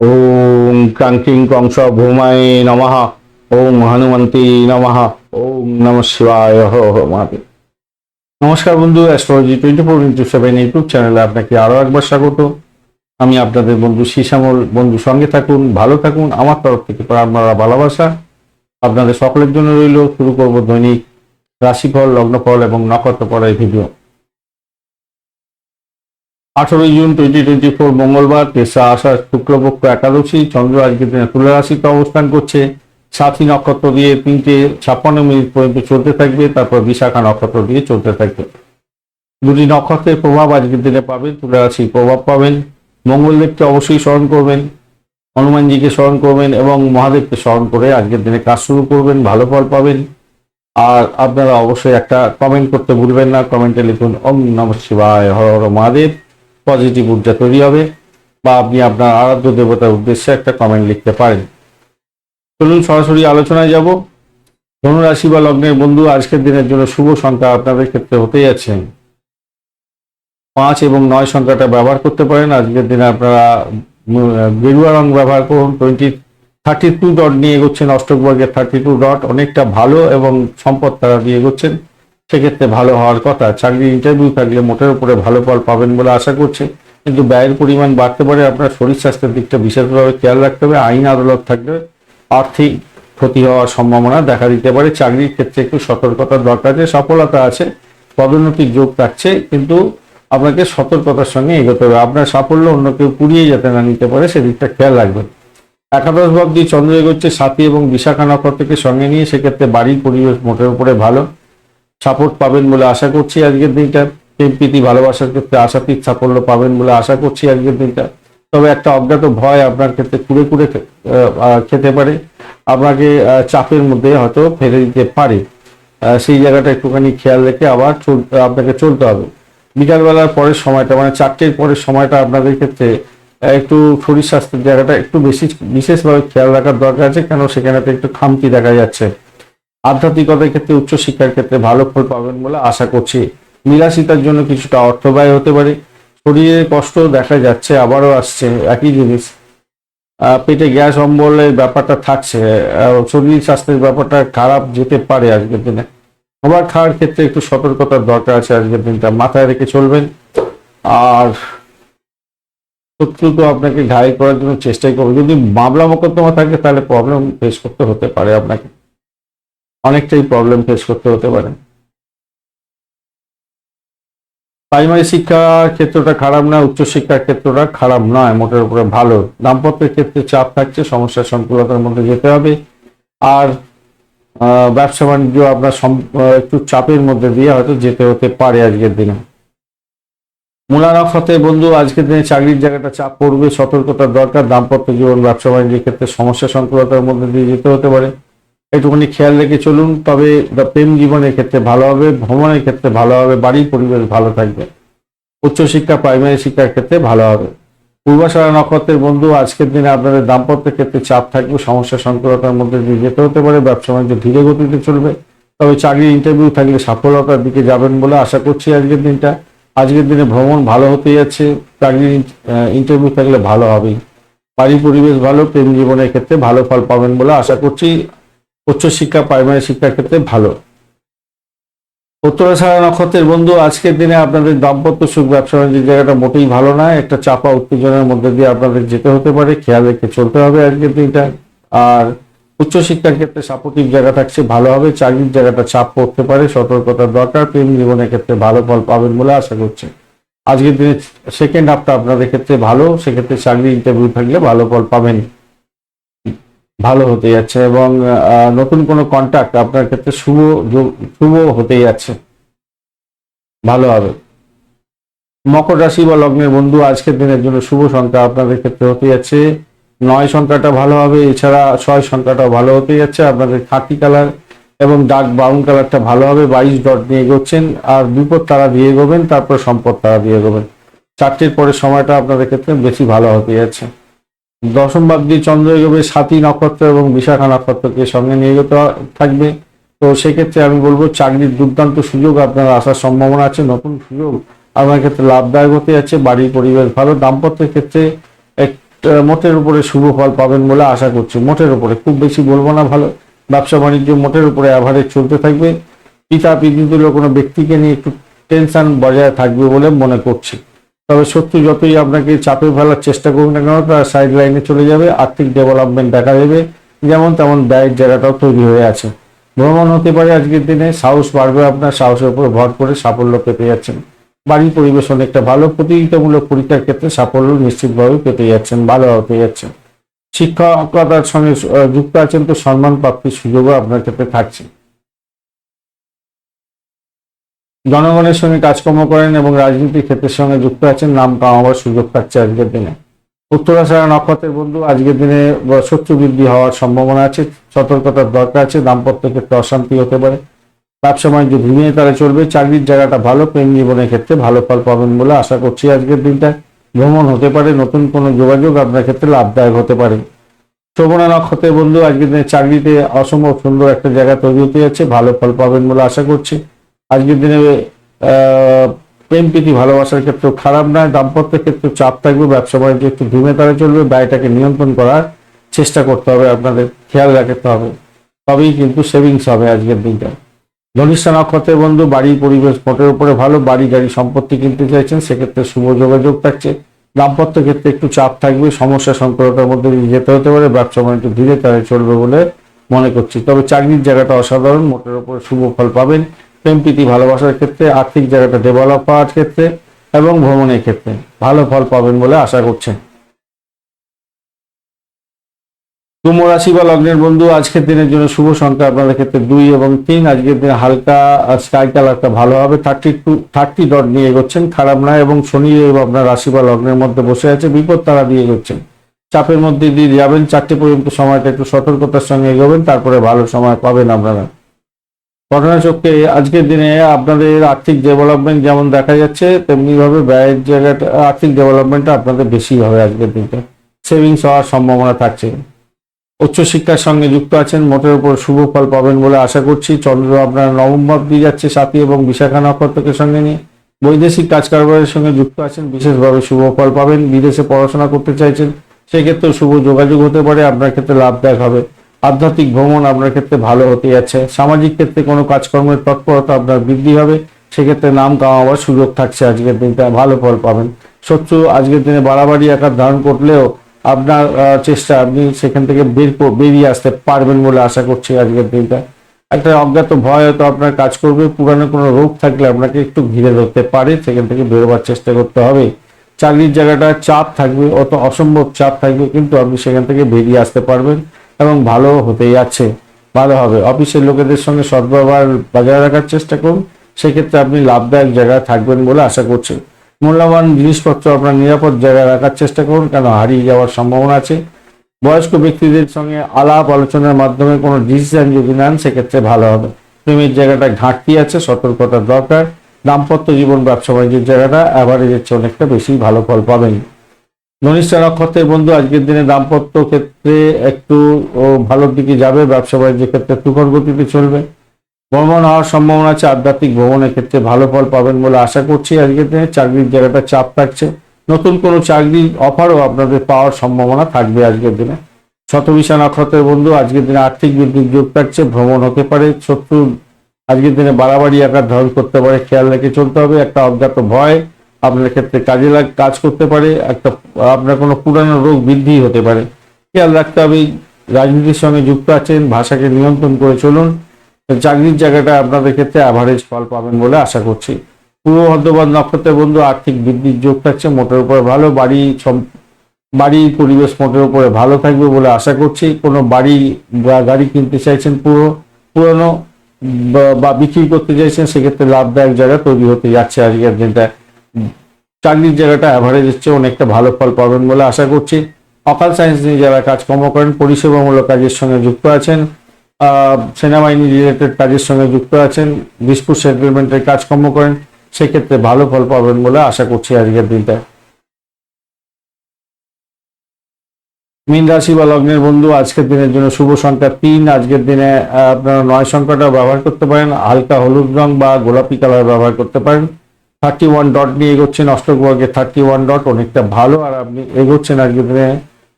ওম ক্রান্তিং কংস ভৌমায় নমঃ। ওম হনুমন্তি নমঃ। ওম নম শিবায় নমস্কার বন্ধু, astrology twenty four into seven YouTube চ্যানেলে আপনাকে আরও একবার স্বাগত। আমি আপনাদের বন্ধু শ্যামল বন্ধু, সঙ্গে থাকুন, ভালো থাকুন, আমার তরফ থেকে আপনারা ভালোবাসা। আপনাদের সকলের জন্য রইল। শুরু করব দৈনিক রাশিফল, লগ্নফল এবং নক্ষত্রফল এই ভিডিও। আঠারোই জুন টোয়েন্টি টোয়েন্টি ফোর মঙ্গলবার, তেসরা আষাঢ় শুক্লপক্ষ একাদশী, চন্দ্র আজকের দিনে তুলা রাশিতে অবস্থান করছে। সাথী নক্ষত্র দিয়ে তিনটে ছাপ্পান্ন মিনিট পর্যন্ত চলতে থাকবে, তারপর বিশাখা নক্ষত্র দিয়ে চলতে থাকবে। দুটি নক্ষত্রের প্রভাব আজকের দিনে পাবেন, তুলা রাশির প্রভাব পাবেন। মঙ্গলদেবকে অবশ্যই স্মরণ করবেন, হনুমানজিকে স্মরণ করবেন এবং মহাদেবকে স্মরণ করে আজকের দিনে কাজ শুরু করবেন, ভালো ফল পাবেন। আর আপনারা অবশ্যই একটা কমেন্ট করতে ভুলবেন না কমেন্টে লিখুন, ওম নম শিবায়, হর হর মহাদেব। পজিটিভ ঊর্জা তৈরি হবে বা আপনি আপনার আরাধ্য দেবতার উদ্দেশ্যে একটা কমেন্ট লিখতে পারেন। চলুন সরাসরি আলোচনায় যাব। ধনুরাশি বা লগ্নের বন্ধু, আজকের দিনের জন্য শুভ সংখ্যা আপনাদের ক্ষেত্রে হতে যাচ্ছে। পাঁচ এবং নয় সংখ্যাটা ব্যবহার করতে পারেন। আজকের দিনে আপনারা গেরুয়া রং ব্যবহার করুন। টোয়েন্টি থার্টি টু ডট নিয়ে এগোচ্ছেন। অষ্টক বর্গের থার্টি টু ডট অনেকটা ভালো এবং সম্পদ তারা দিয়ে এগোচ্ছেন। সেক্ষেত্রে ভালো হওয়ার কথা। চাকরির ইন্টারভিউ থাকলে মোটের উপরে ভালো ফল পাবেন বলে আশা করছি। কিন্তু ব্যয়ের পরিমাণ বাড়তে পারে, আপনার শরীর স্বাস্থ্যের দিকটা বিশেষভাবে খেয়াল রাখতে হবে। আইন আদালত থাকলে আর্থিক ক্ষতি হওয়ার সম্ভাবনা দেখা দিতে পারে। চাকরির ক্ষেত্রে একটু সতর্কতার দরকার আছে, সফলতা আছে, পদোন্নতির যোগ থাকছে, কিন্তু আপনাকে সতর্কতার সঙ্গে এগোতে হবে। আপনার সাফল্য অন্য কেউ পুড়িয়ে যাতে না নিতে পারে, সেদিকটা খেয়াল রাখবেন। একাদশ ভাব দিয়ে চন্দ্র এগোচ্ছে, সাথী এবং বিশাখা নক্ষত্রকে সঙ্গে নিয়ে, সেক্ষেত্রে বাড়ির পরিবেশ মোটের উপরে ভালো। সাপোর্ট পাবেন বলে আশা করছি আজকের দিনটা। প্রীতি, ভালোবাসার ক্ষেত্রে আশাতীত সাফল্য পাবেন বলে আশা করছি আজকের দিনটা। তবে একটা অজ্ঞাত ভয় আপনার ক্ষেত্রে কুড়ে কুড়ে খেতে পারে। আপনাকে চাপের মধ্যে হয়তো ফেলে দিতে পারে। সেই জায়গাটা একটুখানি খেয়াল রেখে আবার আপনাকে চলতে হবে। বিকালবেলার পরের সময়টা মানে চারটের পরের সময়টা আপনাদের ক্ষেত্রে একটু শরীর স্বাস্থ্যের জায়গাটা একটু বেশি বিশেষভাবে খেয়াল রাখার দরকার আছে। কেন? সেখানে একটু খামতি দেখা যাচ্ছে। আধ্যাত্মিকতার ক্ষেত্রে, উচ্চশিক্ষার ক্ষেত্রে ভালো ফল পাবেন বলে আশা করছি। বিলাসিতার জন্য কিছুটা অর্থ ব্যয় হতে পারে। শরীরে কষ্ট দেখা যাচ্ছে, আবারও আসছে, একই জিনিস। পেটে গ্যাস অম্বলের ব্যাপারটা থাকছে শরীর স্বাস্থ্যের ব্যাপারটা খারাপ যেতে পারে আজকের দিনে। খাবার খাওয়ার ক্ষেত্রে একটু সতর্কতার দরকার আছে আজকের দিনটা, মাথায় রেখে চলবেন। আর শত্রু তো আপনাকে ঘায়ল করার জন্য চেষ্টাই করবে যদি মামলা মোকদ্দমা থাকে, তাহলে প্রবলেম ফেস করতে হতে পারে আপনাকে। অনেকটাই প্রবলেম ফেস করতে হতে পারে। প্রাইমারি শিক্ষার ক্ষেত্রটা খারাপ নয় উচ্চশিক্ষার ক্ষেত্রটা খারাপ নয়, মোটের উপরে ভালো। দাম্পত্যের ক্ষেত্রে চাপ থাকছে সমস্যার সংকুলতার মধ্যে যেতে হবে। আর ব্যবসা বাণিজ্য আপনার একটু চাপের মধ্যে দিয়ে হয়তো যেতে হতে পারে আজকের দিনে। মূলা নক্ষত্রের বন্ধু, আজকের দিনে চাকরির জায়গাটা চাপ পড়বে, সতর্কতার দরকার, দাম্পত্য জীবন, ব্যবসা বাণিজ্যের ক্ষেত্রে সমস্যা সংকুলতার মধ্যে দিয়ে যেতে হতে পারে। একটুখানি খেয়াল রেখে চলুন, তবে প্রেম জীবনের ক্ষেত্রে ভালো হবে, ভ্রমণের ক্ষেত্রে ভালো হবে, বাড়ির পরিবেশ ভালো থাকবে। উচ্চশিক্ষা, প্রাইমারি শিক্ষার ক্ষেত্রে ভালো হবে। পূর্বাশারা নক্ষত্রের বন্ধু, আজকের দিনে আপনাদের দাম্পত্যের ক্ষেত্রে চাপ থাকবে, সমস্যা সংকুলতার মধ্যে দিয়ে যেতে হতে পারে, ব্যবসা বাণিজ্য ধীরে গতিতে চলবে। তবে চাকরির ইন্টারভিউ থাকলে সফলতার দিকে যাবেন বলে আশা করছি আজকের দিনটা। আজকের দিনে ভ্রমণ ভালো হতে যাচ্ছে, চাকরির ইন্টারভিউ থাকলে ভালো হবেই। বাড়ির পরিবেশ ভালো, প্রেম জীবনের ক্ষেত্রে ভালো ফল পাবেন বলে আশা করছি। উচ্চশিক্ষা প্রাইমারি শিক্ষার ক্ষেত্রে ভালো। উত্তরাষাঢ়া নক্ষত্রের বন্ধু, আজকের দিনে আপনাদের দাম্পত্য সুখ ব্যবসা বাণিজ্যের জায়গাটা মোটেই ভালো না, একটা চাপা উত্তেজনার মধ্যে দিয়ে আপনাদের যেতে হতে পারে, খেয়াল রেখে চলতে হবে আজকের দিনটা। আর উচ্চশিক্ষার ক্ষেত্রে সাপোর্টিভ জায়গা থাকছে, ভালো হবে, চাকরির জায়গাটা চাপ পড়তে পারে, সতর্কতার দরকার, প্রেম জীবনের ক্ষেত্রে ভালো ফল পাবেন বলে আশা করছে। আজকের দিনে সেকেন্ড হাফটা আপনাদের ক্ষেত্রে ভালো, সেক্ষেত্রে চাকরি ইন্টারভিউ থাকলে ভালো ফল পাবেন ভালো হতে যাচ্ছে এবং নতুন কোনো কন্ট্যাক্ট আপনার ক্ষেত্রে শুভ শুভ হতে যাচ্ছে। ভালো হবে। মকর রাশি বা লগ্নের বন্ধু আজকের দিনের জন্য শুভ সংখ্যা আপনাদের ক্ষেত্রে হতে যাচ্ছে। নয় সংখ্যাটা ভালো হবে, এছাড়া ছয় সংখ্যাটাও ভালো হতে যাচ্ছে। আপনাদের খাকি কালার এবং ডার্ক ব্রাউন কালারটা ভালো হবে, বাইশ ডট নিয়ে এগোচ্ছেন। আর বিপদ তারা দিয়ে এগোবেন, তারপর সম্পদ তারা দিয়ে এগোবেন। চারটের পরের সময়টা আপনাদের ক্ষেত্রে বেশি ভালো হতে যাচ্ছে। দশম ভাব দিয়ে চন্দ্র এগোবে সাতী নক্ষত্র এবং বিশাখা নক্ষত্রকে সঙ্গে নিয়ে যেতে থাকবে। তো সেক্ষেত্রে আমি বলব চাকরির দুর্দান্ত সুযোগ আপনার আসার সম্ভাবনা আছে, নতুন সুযোগ আপনার ক্ষেত্রে লাভদায়ক হতে যাচ্ছে, বাড়ির পরিবেশ ভালো, দাম্পত্যের ক্ষেত্রে এক মোটের উপরে শুভ ফল পাবেন বলে আশা করছি। মোটের উপরে, খুব বেশি বলব না ভালো। ব্যবসা বাণিজ্য মোটের উপরে অ্যাভারেজ চলতে থাকবে। পিতা পিতৃতুল্য কোনো ব্যক্তিকে নিয়ে একটু টেনশন বজায় থাকবে বলে মনে করছি। তবে সত্যি যতই আপনাকে চাপে ফেলার চেষ্টা করুন না কেন, তার সাইড লাইনে চলে যাবে, আর্থিক ডেভেলপমেন্ট দেখা দেবে। যেমন তেমন ব্যয়ের জায়গাটাও তৈরি হয়ে আছে। ভ্রমণ হতে পারে আজকের দিনে, সাহস বাড়বে আপনার, সাহসের উপর ভর করে সাফল্য পেতে যাচ্ছেন। বাড়ির পরিবেশ অনেকটা ভালো, প্রতিযোগিতামূলক পরীক্ষার ক্ষেত্রে সাফল্য নিশ্চিতভাবে পেতে যাচ্ছেন ভালো হতে যাচ্ছেন। শিক্ষকতার সঙ্গে যুক্ত আছেন, তো সম্মান প্রাপ্তির সুযোগও আপনার ক্ষেত্রে থাকছে। জনগণের সঙ্গে কাজকর্ম করেন এবং রাজনীতির ক্ষেত্রের সঙ্গে যুক্ত আছেন, নাম কামাবার সুযোগ থাকছে আজকের দিনে। উত্তরাশারা নক্ষত্রের বন্ধু, আজকের দিনে শত্রু বৃদ্ধি হওয়ার সম্ভাবনা আছে, সতর্কতার দরকার আছে, দাম্পত্য ক্ষেত্রে অশান্তি হতে পারে। ব্যবসা বাণিজ্য ধীমিয়ে তারা চলবে চাকরির জায়গাটা ভালো, প্রেম জীবনের ক্ষেত্রে ভালো ফল পাবেন বলে আশা করছি আজকের দিনটা ভ্রমণ হতে পারে, নতুন কোনো যোগাযোগ আপনার ক্ষেত্রে লাভদায়ক হতে পারে। শ্রবণা নক্ষত্রের বন্ধু, আজকের দিনে চাকরিতে অসম্ভব সুন্দর একটা জায়গা তৈরি হতে যাচ্ছে, ভালো ফল পাবেন বলে আশা করছি। আজকের দিনে প্রেম প্রীতি ভালোবাসার ক্ষেত্রে খারাপ নয়, দাম্পত্যের ক্ষেত্রে চাপ থাকবে, ব্যবসা বাণিজ্য একটু ধীমে তারে চলবে, ব্যয়টাকে নিয়ন্ত্রণ করার চেষ্টা করতে হবে, আপনাদের খেয়াল রাখতে হবে। তবেই কিন্তু সেভিংস হবে আজকের দিনটা। ধনিষ্ঠা নক্ষত্রের বন্ধু, বাড়ির পরিবেশ মোটের উপরে ভালো, বাড়ি গাড়ি সম্পত্তি কিনতে চাইছেন, সেক্ষেত্রে শুভ যোগাযোগ থাকছে। দাম্পত্য ক্ষেত্রে একটু চাপ থাকবে, সমস্যা সংকটতার মধ্যে দিয়ে যেতে হতে পারে, ব্যবসা বাণিজ্য ধীরে তারে চলবে বলে মনে করছি। তবে চাকরির জায়গাটা অসাধারণ, মোটের উপরে শুভ ফল পাবেন। প্রেম, প্রীতি, ভালোবাসার ক্ষেত্রে, আর্থিক জায়গাটা ডেভেলপ হওয়ার ক্ষেত্রে এবং ভ্রমণের ক্ষেত্রে। ভালো ফল পাবেন বলে আশা করছেন কুম্ভ রাশি বা লগ্নের বন্ধু, আজকের দিনের জন্য শুভ সংখ্যা আপনাদের ক্ষেত্রে দুই এবং তিন। আজকের দিনে হালকা স্কাই কালারটা ভালো হবে। থার্টি টু থার্টি ডট নিয়ে এগোচ্ছেন। খারাপ নয় এবং শনি আপনার রাশি বা লগ্নের মধ্যে বসে আছে। বিপদ তারা দিয়ে এগোচ্ছেন। চাপের মধ্যে দিয়ে যাবেন। চারটে পর্যন্ত সময়টা একটু সতর্কতার সঙ্গে এগোবেন। তারপরে ভালো সময় পাবেন আপনারা। ঘটনাচক্রে আজকের দিনে আপনাদের আর্থিক ডেভেলপমেন্ট যেমন দেখা যাচ্ছে তেমনি ভাবে ব্যয়ের জায়গাটা, আর্থিক ডেভেলপমেন্টটা আপনাদের বেশি হবে আজকের দিনটা। সেভিংস হওয়ার সম্ভাবনা থাকছে। উচ্চশিক্ষার সঙ্গে যুক্ত আছেন, মোটের উপর শুভ ফল পাবেন বলে আশা করছি। চন্দ্র আপনার নবম ভাব দিয়ে যাচ্ছে সাথী এবং বিশাখা নক্ষত্রকে সঙ্গে নিয়ে। বৈদেশিক কাজ কারবারের সঙ্গে যুক্ত আছেন, বিশেষভাবে শুভ ফল পাবেন। বিদেশে পড়াশোনা করতে চাইছেন সেক্ষেত্রে শুভ যোগাযোগ হতে পারে, আপনার ক্ষেত্রে লাভদায়ক হবে। আধ্যাত্মিক ভ্রমণ আপনার ক্ষেত্রে ভালো হতে যাচ্ছে। সামাজিক ক্ষেত্রে কোনো কাজকর্মের তৎপরতা আপনার বৃদ্ধি হবে। সেক্ষেত্রে নাম কামাবার সুযোগ থাকছে আজকের দিনটা। ভালো ফল পাবেন। শত্রু আজকের দিনে বাড়াবাড়ি আকার ধারণ করলেও আপনার চেষ্টা আপনি সেখান থেকে বের বেরিয়ে আসতে পারবেন বলে আশা করছি আজকের দিনটা। একটা অজ্ঞাত ভয় হয়তো আপনার কাজ করবে। পুরানো কোনো রোগ থাকলে আপনাকে একটু ঘিরে ধরতে পারে। সেখান থেকে বেরোবার চেষ্টা করতে হবে। চাকরির জায়গাটা চাপ থাকবে, অত অসম্ভব চাপ থাকবে, কিন্তু আপনি সেখান থেকে বেরিয়ে আসতে পারবেন। এবং ভালো হতে যাচ্ছে। ভালো হবে। অফিসের লোকেদের সঙ্গে সদ্ব্যবহার বজায় রাখার চেষ্টা করুন। সেক্ষেত্রে আপনি লাভদায়ক জায়গায় থাকবেন বলে আশা করছি। মূল্যবান জিনিসপত্র আপনার নিরাপদ জায়গায় রাখার চেষ্টা করুন, কেন হারিয়ে যাওয়ার সম্ভাবনা আছে। বয়স্ক ব্যক্তিদের সঙ্গে আলাপ আলোচনার মাধ্যমে কোনো ডিসিশন যদি নেন, সেক্ষেত্রে ভালো হবে। প্রেমের জায়গাটা ঘাটতি আছে, সতর্কতার দরকার। দাম্পত্য জীবন ব্যবসা বাণিজ্যের জায়গাটা অ্যাভারেজের চেয়ে অনেকটা বেশি ভালো ফল পাবেন। ধনিষ্ঠা নক্ষত্রের বন্ধু, আজকের দিনে দাম্পত্য ক্ষেত্রে একটু ভালোর দিকে যাবে, ব্যবসা বাণিজ্যের ক্ষেত্রে তুখর গতিতে চলবে। ভ্রমণ হওয়ার সম্ভাবনা আছে, আধ্যাত্মিক ভ্রমণের ক্ষেত্রে ভালো ফল পাবেন বলে আশা করছি আজকের দিনে। চাকরির জায়গাটা চাপ থাকছে। নতুন কোনো চাকরির অফারও আপনাদের পাওয়ার সম্ভাবনা থাকবে আজকের দিনে। শতবিশা নক্ষত্রের বন্ধু, আজকের দিনে আর্থিক বৃদ্ধির যোগ থাকছে, ভ্রমণ হতে পারে, শত্রু আজকের দিনে বাড়াবাড়ি আকার ধারণ করতে পারে, খেয়াল রেখে চলতে হবে, একটা অজ্ঞাত ভয়। আপনার ক্ষেত্রে কাজে লাগ, কাজ করতে পারে, একটা, আপনার কোনো পুরানো রোগ বৃদ্ধি হতে পারে। খেয়াল রাখতে হবে রাজনীতির সঙ্গে যুক্ত আছেন, ভাষাকে নিয়ন্ত্রণ করে চলুন। চাকরির জায়গাটা আপনাদের ক্ষেত্রে অ্যাভারেজ ফল পাবেন বলে আশা করছি। পূর্ব ভদ্রবাদ নক্ষত্রের বন্ধু, আর্থিক বৃদ্ধির যোগ থাকছে, মোটের উপরে ভালো, বাড়ি বাড়ির পরিবেশ মোটের উপরে ভালো থাকবে বলে আশা করছি। কোনো বাড়ি বা গাড়ি কিনতে চাইছেন পুরো, পুরনো বা বিক্রি করতে চাইছেন, সেক্ষেত্রে লাভদায়ক জায়গা তৈরি হতে যাচ্ছে আজকের দিনটা। চাকরির জায়গাটা অ্যাভারেজ চেয়ে অনেকটা ভালো ফল পাবেন বলে আশা করছি। অকাল সায়েন্স নিয়ে যারা কাজকর্ম করেন, পরিষেবামূলক কাজের সঙ্গে যুক্ত আছেন সেনাবাহিনী রিলেটেড কাজের সঙ্গে যুক্ত আছেন ডিসপুট সেটেলমেন্টের কাজকর্ম করেন, সেক্ষেত্রে ভালো ফল পাবেন বলে আশা করছি আজকের দিনটা। মীন রাশি বা লগ্নের বন্ধু, আজকের দিনের জন্য শুভ সংখ্যা তিন, আজকের দিনে আপনারা নয় সংখ্যাটা ব্যবহার করতে পারেন, হালকা হলুদ রং বা গোলাপি কালার ব্যবহার করতে পারেন। থার্টি ওয়ান ডট নিয়ে এগোচ্ছেন অষ্টক বর্গের থার্টি ওয়ান ডট অনেকটা ভালো, আর আপনি এগোচ্ছেন আজকের দিনে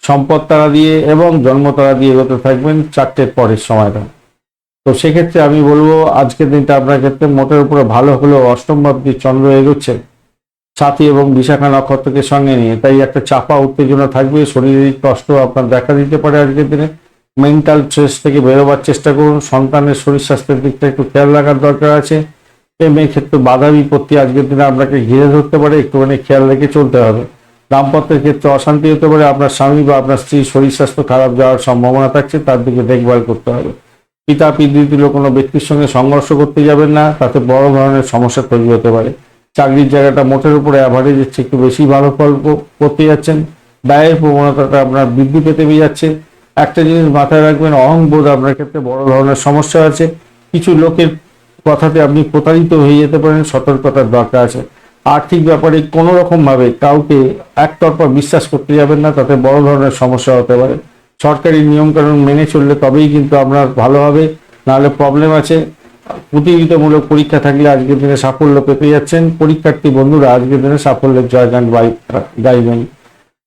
সম্পদ তারা দিয়ে এবং জন্ম তারা দিয়ে এগোতে থাকবেন চারটের পরের সময়টা। তো সেক্ষেত্রে আমি বলব, আজকের দিনটা আপনার ক্ষেত্রে মোটের উপরে ভালো হলেও অষ্টম ভাবটি চন্দ্র এগোচ্ছে সাথী এবং বিশাখা নক্ষত্রকে সঙ্গে নিয়ে। তাই একটা চাপা উত্তেজনা থাকবে শারীরিক কষ্ট আপনার দেখা দিতে পারে আজকের দিনে। মেন্টাল স্ট্রেস থেকে বেরোবার চেষ্টা করুন, সন্তানের শরীর স্বাস্থ্যের দিকটা একটু খেয়াল রাখার দরকার আছে। প্রেমের ক্ষেত্রে বাধা বিপত্তি আজকের দিনে আপনাকে ঘিরে ধরতে পারে, একটুখানি খেয়াল রেখে চলতে হবে। দাম্পত্যের ক্ষেত্রে অশান্তি হতে পারে, আপনার স্বামী বা আপনার স্ত্রীর শরীর স্বাস্থ্য খারাপ যাওয়ার সম্ভাবনা থাকছে, তার দিকে দেখভাল করতে হবে। পিতা পিতৃতুল্য কোনো ব্যক্তির সঙ্গে সংঘর্ষ করতে যাবেন না, তাতে বড় ধরনের সমস্যা তৈরি হতে পারে। চাকরির জায়গাটা মোটের উপরে অ্যাভারেজ হচ্ছে একটু বেশি ভালো ফল করতে যাচ্ছেন। ব্যয়ের প্রবণতাটা আপনার বৃদ্ধি পেতে যাচ্ছে। একটা জিনিস মাথায় রাখবেন, অহংবোধ আপনার ক্ষেত্রে বড় ধরনের সমস্যা আছে। কিছু লোকের কথাতে আপনি প্রতারিত হয়ে যেতে পারেন, সতর্কতার দরকার আছে। আর্থিক ব্যাপারে কোনো রকম ভাবে কাউকে একতরফা বিশ্বাস করতে যাবেন না, তাতে বড় ধরনের সমস্যা হতে পারে। সরকারি নিয়মকানুন মেনে চললে তবেই কিন্তু আপনার ভালো হবে, নাহলে প্রবলেম আছে। প্রতিযোগিতামূলক পরীক্ষা থাকলে আজকের দিনে সাফল্য পেতে যাচ্ছেন। পরীক্ষার্থী বন্ধুরা, আজকের দিনে সাফল্যের জয়গান গাইবেন।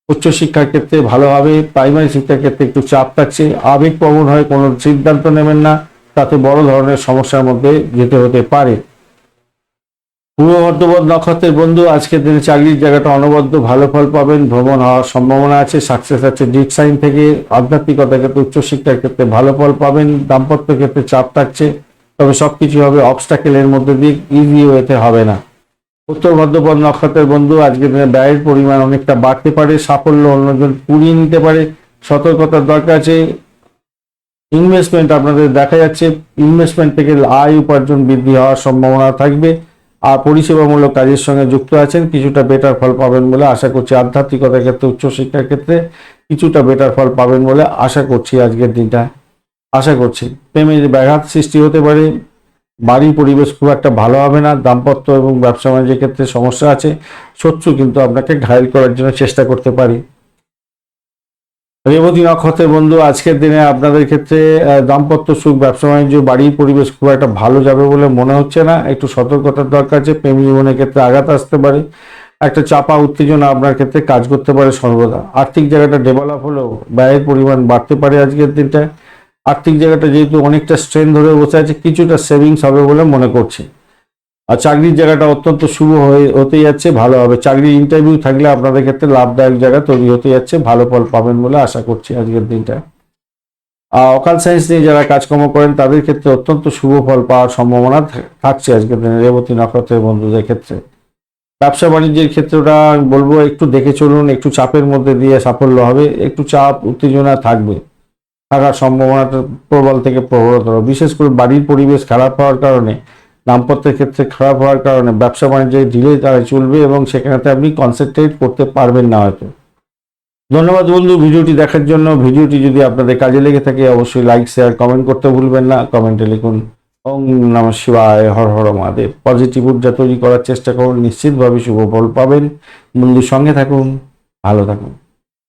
উচ্চশিক্ষার ক্ষেত্রে ভালো হবে, প্রাইমারি শিক্ষার ক্ষেত্রে একটু চাপ থাকছে আবেগপ্রবণ হয়ে, কোনো সিদ্ধান্ত নেবেন না। তাতে বড় ধরনের সমস্যার মধ্যে যেতে হতে পারে। পূর্ব বর্ধমান নক্ষত্রের বন্ধু, আজকের দিনে চাকরির জায়গাটা অনবদ্য, ভালো ফল পাবেন, ভ্রমণ হওয়ার সম্ভাবনা আছে সাকসেস আছে ডিক সাইন থেকে আধ্যাত্মিকতার ক্ষেত্রে উচ্চশিক্ষার ক্ষেত্রে ভালো ফল পাবেন, দাম্পত্য ক্ষেত্রে চাপ থাকছে, তবে সবকিছু হবে অবস্টাকেলের মধ্যে দিয়ে ইজি ওয়েতে হবে না। উত্তর ভদ্রপদ নক্ষত্রের বন্ধু, আজকের দিনে ব্যয়ের পরিমাণ অনেকটা বাড়তে পারে, সাফল্য অন্যজন পুড়িয়ে নিতে পারে, সতর্কতার দরকার আছে ইনভেস্টমেন্ট আপনাদের দেখা যাচ্ছে ইনভেস্টমেন্ট থেকে আয় উপার্জন বৃদ্ধি হওয়ার সম্ভাবনা থাকবে, আর পরিষেবামূলক কাজের সঙ্গে যুক্ত আছেন, কিছুটা বেটার ফল পাবেন বলে আশা করছি। আধ্যাত্মিকতার ক্ষেত্রে, উচ্চশিক্ষার ক্ষেত্রে কিছুটা বেটার ফল পাবেন বলে আশা করছি আজকের দিনটা। আশা করছি। প্রেমের ব্যাঘাত সৃষ্টি হতে পারে, বাড়ির পরিবেশ খুব একটা ভালো হবে না, দাম্পত্য এবং ব্যবসা বাণিজ্যের ক্ষেত্রে সমস্যা আছে, শত্রু কিন্তু আপনাকে ঘায়ল করার জন্য চেষ্টা করতে পারি। রেবতী নক্ষত্রের বন্ধু, আজকের দিনে আপনাদের ক্ষেত্রে দাম্পত্য সুখ, ব্যবসা বাণিজ্য বাড়ির পরিবেশ খুব একটা ভালো যাবে বলে মনে হচ্ছে না। একটু সতর্কতার দরকার আছে, প্রেম জীবনের ক্ষেত্রে আঘাত আসতে পারে। একটা চাপা, উত্তেজনা আপনার ক্ষেত্রে কাজ করতে পারে সর্বদা। আর্থিক জায়গাটা ডেভেলপ হলেও ব্যয়ের পরিমাণ বাড়তে পারে আজকের দিনটা আর্থিক জায়গাটা যেহেতু অনেকটা স্ট্রেন ধরে বসে আছে, কিছুটা সেভিংস হবে বলে মনে করছি। আর চাকরির জায়গাটা অত্যন্ত শুভ হয়ে, হতে যাচ্ছে, ভালো হবে। চাকরির ইন্টারভিউ থাকলে আপনাদের ক্ষেত্রে লাভদায়ক জায়গা তৈরি হতে যাচ্ছে, ভালো ফল পাবেন বলে আশা করছি আজকের দিনটা। আর অকাল সায়েন্স নিয়ে যারা কাজকর্ম করেন, তাদের ক্ষেত্রে অত্যন্ত শুভ ফল পাওয়ার সম্ভাবনা থাকছে আজকের দিনে রেবতী নক্ষত্রের বন্ধুদের ক্ষেত্রে। ব্যবসা বাণিজ্যের ক্ষেত্রটা বলব, একটু দেখে চলুন, একটু চাপের মধ্যে দিয়ে সাফল্য হবে, একটু চাপ, উত্তেজনা থাকবে। থাকার সম্ভাবনাটা প্রবল থেকে প্রবলতর। বিশেষ করে বাড়ির পরিবেশ খারাপ হওয়ার কারণে দাম্পত্যের ক্ষেত্রে খারাপ হওয়ার কারণে ব্যবসা বাণিজ্যে ডিলে তারা চলবে এবং সেখানেতে আপনি কনসেন্ট্রেট করতে পারবেন না হয়তো। ধন্যবাদ বন্ধু ভিডিওটি দেখার জন্য। ভিডিওটি যদি আপনাদের কাজে লেগে থাকে অবশ্যই লাইক শেয়ার কমেন্ট করতে ভুলবেন না। কমেন্টে লিখুন ওং নম শিবায়, হর হর মহাদেব। পজিটিভ ঊর্জা তৈরি করার চেষ্টা করুন। নিশ্চিতভাবে শুভ ফল পাবেন। বন্ধুর সঙ্গে থাকুন, ভালো থাকুন।